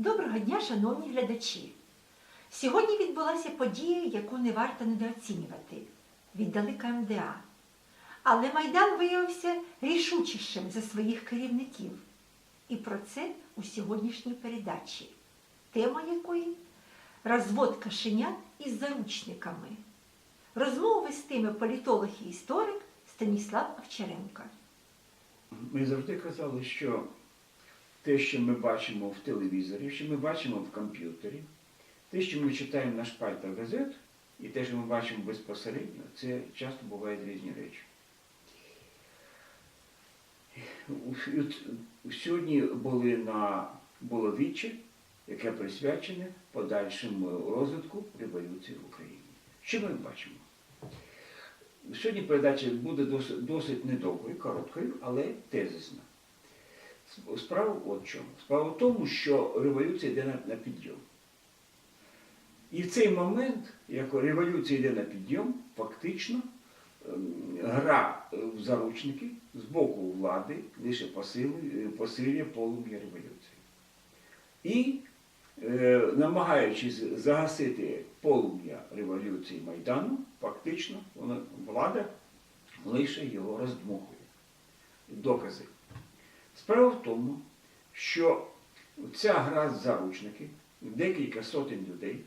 Доброго дня, шановні глядачі! Сьогодні відбулася подія, яку не варто недооцінювати. Віддали КМДА. Але Майдан виявився рішучішим за своїх керівників. І про це у сьогоднішній передачі, тема якої розвод кашенят із заручниками. Розмову вестиме політолог і історик Станіслав Овчаренко. Ми завжди казали, що те, що ми бачимо в телевізорі, що ми бачимо в комп'ютері, те, що ми читаємо на шпальтах газет, і те, що ми бачимо безпосередньо, це часто бувають різні речі. Сьогодні були на було віче, яке присвячене подальшому розвитку революції в Україні. Що ми бачимо? Сьогодні передача буде досить недовгою, короткою, але тезисна. Справа от чому. Справа в тому, що революція йде на, підйом. І в цей момент, як революція йде на підйом, фактично ем, гра е, в заручники з боку влади лише посилює, посилює полум'я революції. І е, намагаючись загасити полум'я революції Майдану, фактично влада лише його роздмухує. Докази. Справа в тому, що ця гра заручники, декілька сотень людей,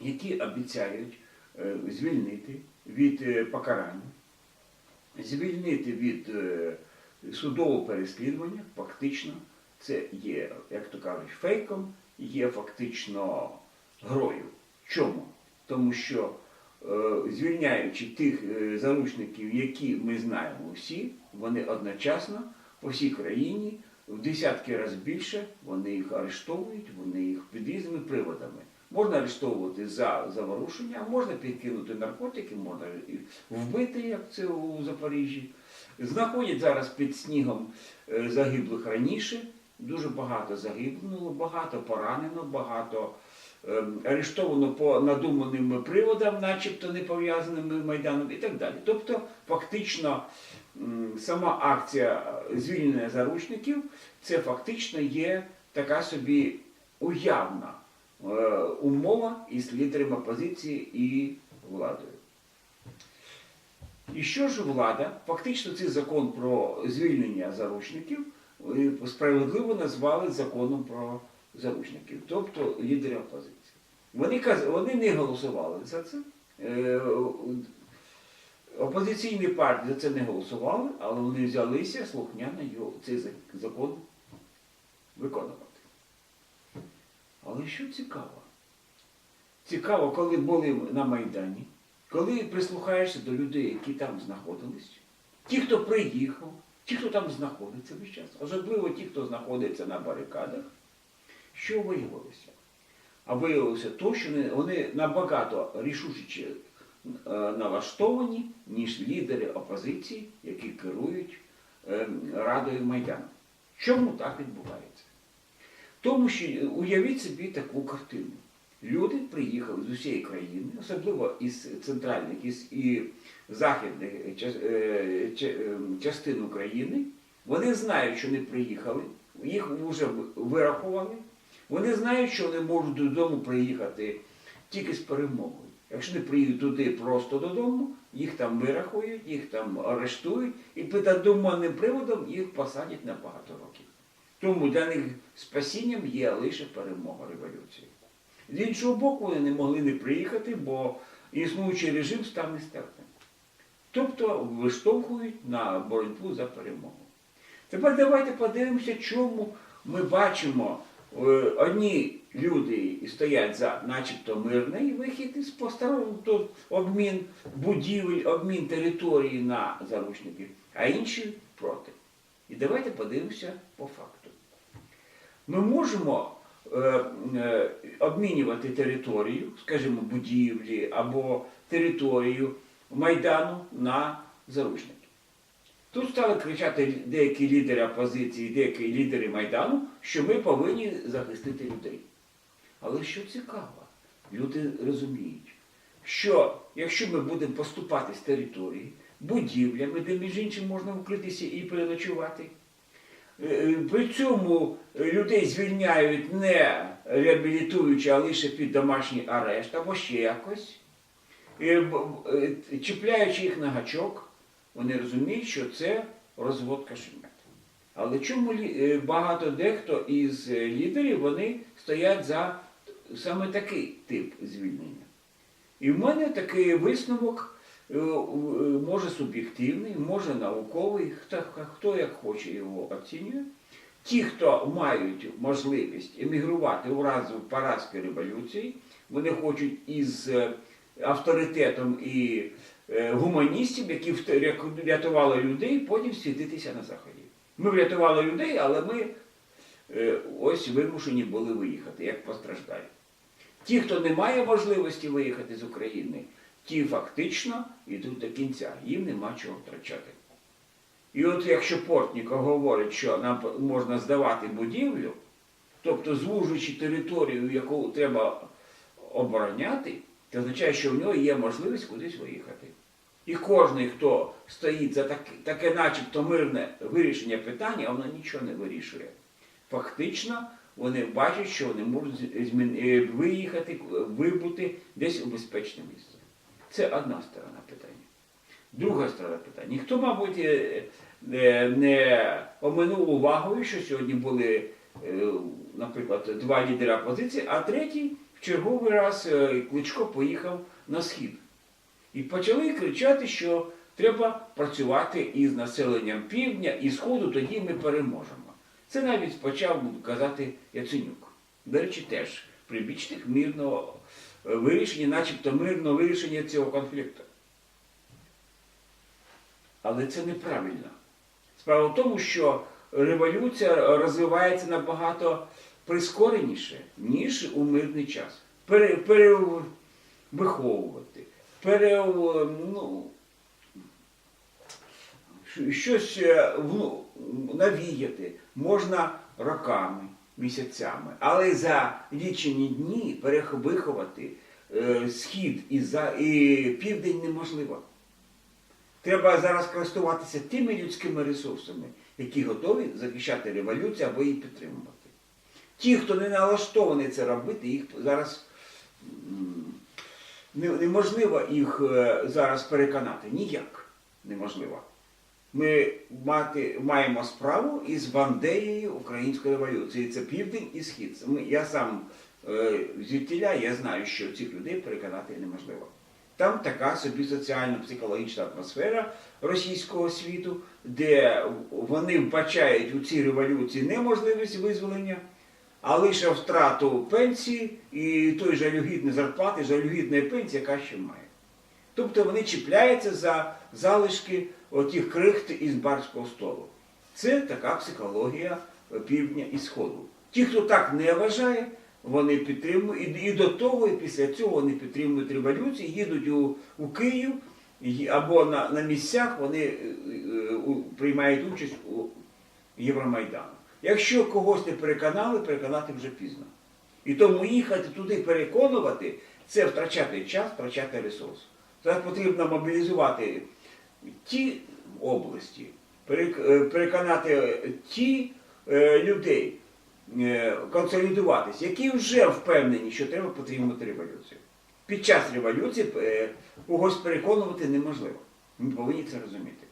які обіцяють е, звільнити від е, покарання, звільнити від е, судового переслідування, фактично це є, як то кажуть, фейком, є фактично грою. Чому? Тому що звільняючи тих заручників, які ми знаємо всі, вони одночасно по всій країні в десятки разів більше, вони їх арештовують, вони їх під різними приводами. Можна арештовувати за заворушення, можна підкинути наркотики, можна вбити, як це у Запоріжжі. Знаходять зараз під снігом е, загиблих раніше. Дуже багато загибло, багато поранено, багато ем, арештовано по надуманим приводам, начебто не пов'язаними з Майданом і так далі. Тобто, фактично, сама акція звільнення заручників це фактично є така собі уявна е, умова із лідерами опозиції і владою. І що ж влада? Фактично цей закон про звільнення заручників е, справедливо назвали законом про заручників, тобто лідери опозиції. Вони, вони не голосували за це. Опозиційні партії за це не голосували, але вони взялися слухняно його, цей закон виконувати. Але що цікаво? Цікаво, коли були на Майдані, коли прислухаєшся до людей, які там знаходились, ті, хто приїхав, ті, хто там знаходиться весь час, особливо ті, хто знаходиться на барикадах, що виявилося? А виявилося то, що вони- набагато рішуче е, налаштовані, ніж лідери опозиції, які керують е, Радою Майдану. Чому так відбувається? Тому що е, уявіть собі таку картину. Люди приїхали з усієї країни, особливо із центральних із і західних е, ча- е, ча- е, частин України. Вони знають, що вони приїхали, їх вже вирахували. Вони знають, що вони можуть додому приїхати тільки з перемогою. Якщо не приїдуть туди просто додому, їх там вирахують, їх там арештують і під надуманим приводом їх посадять на багато років. Тому для них спасінням є лише перемога революції. З іншого боку, вони не могли не приїхати, бо існуючий режим став нестерпним. Тобто виштовхують на боротьбу за перемогу. Тепер давайте подивимося, чому ми бачимо, е, одні люди стоять за начебто мирний вихід із по-старому, то обмін будівель, обмін території на заручників, а інші проти. І давайте подивимося по факту. Ми можемо е, е, обмінювати територію, скажімо, будівлі або територію Майдану на заручники. Тут стали кричати деякі лідери опозиції, деякі лідери Майдану, що ми повинні захистити людей. Але що цікаво, люди розуміють, що якщо ми будемо поступати з території, будівлями, де між іншим можна вкритися і переночувати, Е, При цьому людей звільняють не реабілітуючи, а лише під домашній арешт або ще якось. Е, Чіпляючи їх на гачок, вони розуміють, що це розводка шемет. Але чому е, багато дехто із е, лідерів вони стоять за саме такий тип звільнення? І в мене такий висновок е, е, може суб'єктивний, може науковий, хто, хто як хоче його оцінює. Ті, хто мають можливість емігрувати у разі поразки революції, вони хочуть із е, авторитетом і гуманістів, які вт- ряку- рятували людей, потім світитися на заході. Ми врятували людей, але ми ось вимушені були виїхати, як постраждалі. Ті, хто не має можливості виїхати з України, ті фактично йдуть до кінця, їм нема чого втрачати. І от якщо Портніков говорить, що нам можна здавати будівлю, тобто звужуючи територію, яку треба обороняти, це означає, що в нього є можливість кудись виїхати. І кожен, хто стоїть за таке, таке начебто мирне вирішення питання, воно нічого не вирішує. Фактично, вони бачать, що вони можуть е, виїхати, вибути десь у безпечне місце. Це одна сторона питання. Друга сторона питання. Ніхто, мабуть, е, е, не оминув увагою, що сьогодні були, наприклад, два лідери опозиції, а третій в черговий раз Кличко поїхав на схід. І почали кричати, що треба працювати із населенням півдня і сходу, тоді ми переможемо. Це навіть почав казати Яценюк. До речі, теж прибічник мирного е, вирішення, начебто мирного вирішення цього конфлікту. Але це неправильно. Справа в тому, що революція розвивається набагато прискореніше, ніж у мирний час. Пере, перевиховувати, пере, ну, щ- щось е, навіяти можна роками, місяцями, але за лічені дні перевиховати е, схід і, за, і південь неможливо. Треба зараз користуватися тими людськими ресурсами, які готові захищати революцію або її підтримувати. Ті, хто не налаштований це робити, їх зараз неможливо їх е, зараз переконати. Ніяк неможливо. Ми мати, маємо справу із бандеєю української революції. Це південь і схід. Я сам е, звідтіля, я знаю, що цих людей переконати неможливо. Там така собі соціально-психологічна атмосфера російського світу, де вони вбачають у цій революції неможливість визволення, а лише втрату пенсії і той жалюгідної зарплати, жалюгідної пенсії, яка ще має. Тобто вони чіпляються за залишки отих крихт із барського столу. Це така психологія півдня і сходу. Ті, хто так не вважає, вони підтримують, і, до того, і після цього вони підтримують революцію, їдуть у, у Київ або на, на місцях вони е, е, приймають участь у Євромайдану. Якщо когось не переконали, переконати вже пізно. І тому їхати туди переконувати це втрачати час, втрачати ресурс. Зараз потрібно мобілізувати ті області, е, переконати ті е, людей, е, консолідуватись, які вже впевнені, що треба підтримувати революцію. Під час революції е, когось переконувати неможливо. Ми повинні це розуміти.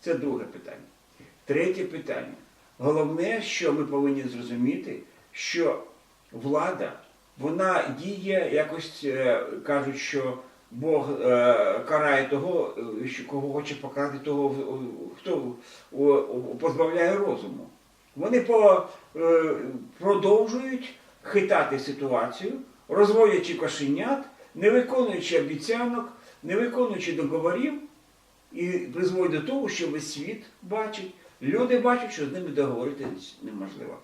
Це друге питання. Третє питання. Головне, що ми повинні зрозуміти, що влада, вона діє якось, е, кажуть, що Бог е, карає того, е, що кого хоче покарати, того, хто позбавляє розуму. Вони по, е, продовжують хитати ситуацію, розводячи кошенят, не виконуючи обіцянок, не виконуючи договорів, і призводить до того, що весь світ бачить, люди бачать, що з ними договоритись неможливо.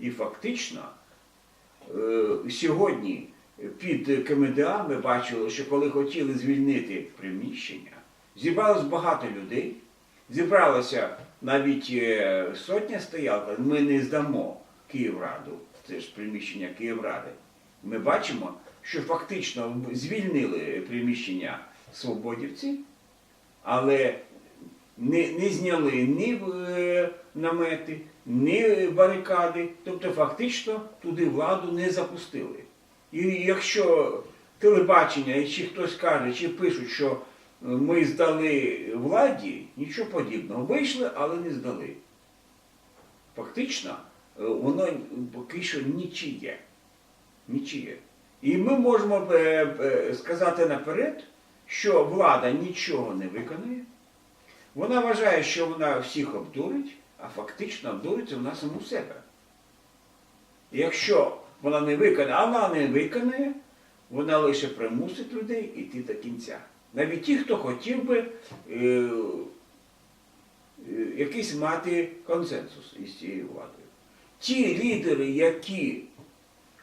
І фактично сьогодні під КМДА ми бачили, що коли хотіли звільнити приміщення, зібралось багато людей, зібралося навіть е, сотня стояла, ми не здамо Київраду, це ж приміщення Київради. Ми бачимо, що фактично звільнили приміщення свободівці, але не, не зняли ні е, намети, ні барикади, тобто фактично туди владу не запустили. І якщо телебачення чи хтось каже, чи пишуть, що е, ми здали владі, нічого подібного. Вийшли, але не здали. Фактично, е, воно поки що нічиє. Нічиє. І ми можемо е, сказати наперед, що влада нічого не виконує. Вона вважає, що вона всіх обдурить, а фактично обдуриться вона саму себе. Якщо вона не виконає, а вона не виконає, вона лише примусить людей йти до кінця. Навіть ті, хто хотів би е, е, якийсь мати консенсус із цією владою. Ті лідери, які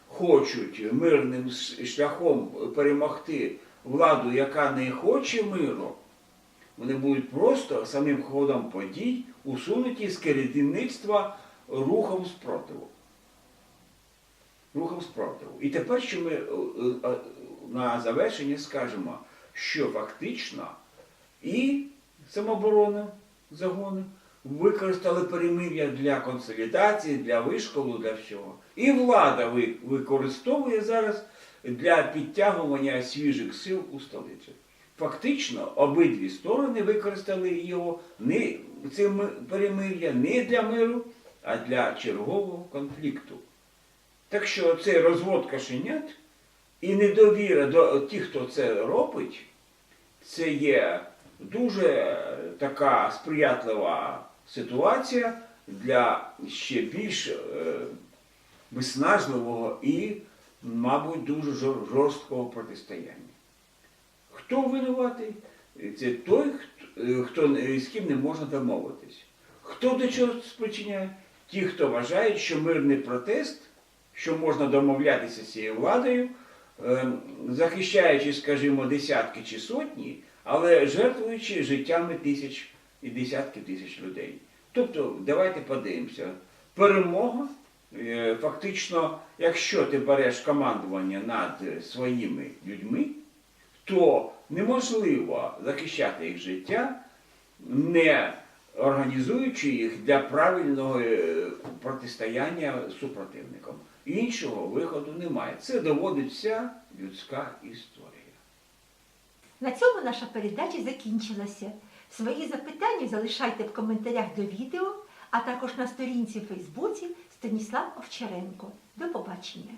хочуть мирним шляхом перемогти владу, яка не хоче миру, вони будуть просто самим ходом подій усунуті з керівництва рухом спротиву. Рухом спротиву. І тепер, що ми е, е, на завершення скажемо, що фактично і самооборона загони використали перемир'я для консолідації, для вишколу, для всього. І влада використовує зараз для підтягування свіжих сил у столиці. Фактично, обидві сторони використали його не це перемир'я не для миру, а для чергового конфлікту. Так що цей розвод кашенят і недовіра до тих, хто це робить, це є дуже така сприятлива ситуація для ще більш е, виснажливого і, мабуть, дуже жорсткого протистояння. Хто винуватий? Це той, хто, е, з ким не можна домовитись. Хто до чого спричиняє? Ті, хто вважають, що мирний протест, що можна домовлятися з цією владою, е, захищаючи, скажімо, десятки чи сотні, але жертвуючи життями тисяч і десятків тисяч людей. Тобто, давайте подивимося. Перемога, е, фактично, якщо ти береш командування над своїми людьми, то неможливо захищати їх життя, не організуючи їх для правильного е, протистояння супротивникам. Іншого виходу немає. Це доводить вся людська історія. На цьому наша передача закінчилася. Свої запитання залишайте в коментарях до відео, а також на сторінці в Фейсбуці Станіслав Овчаренко. До побачення!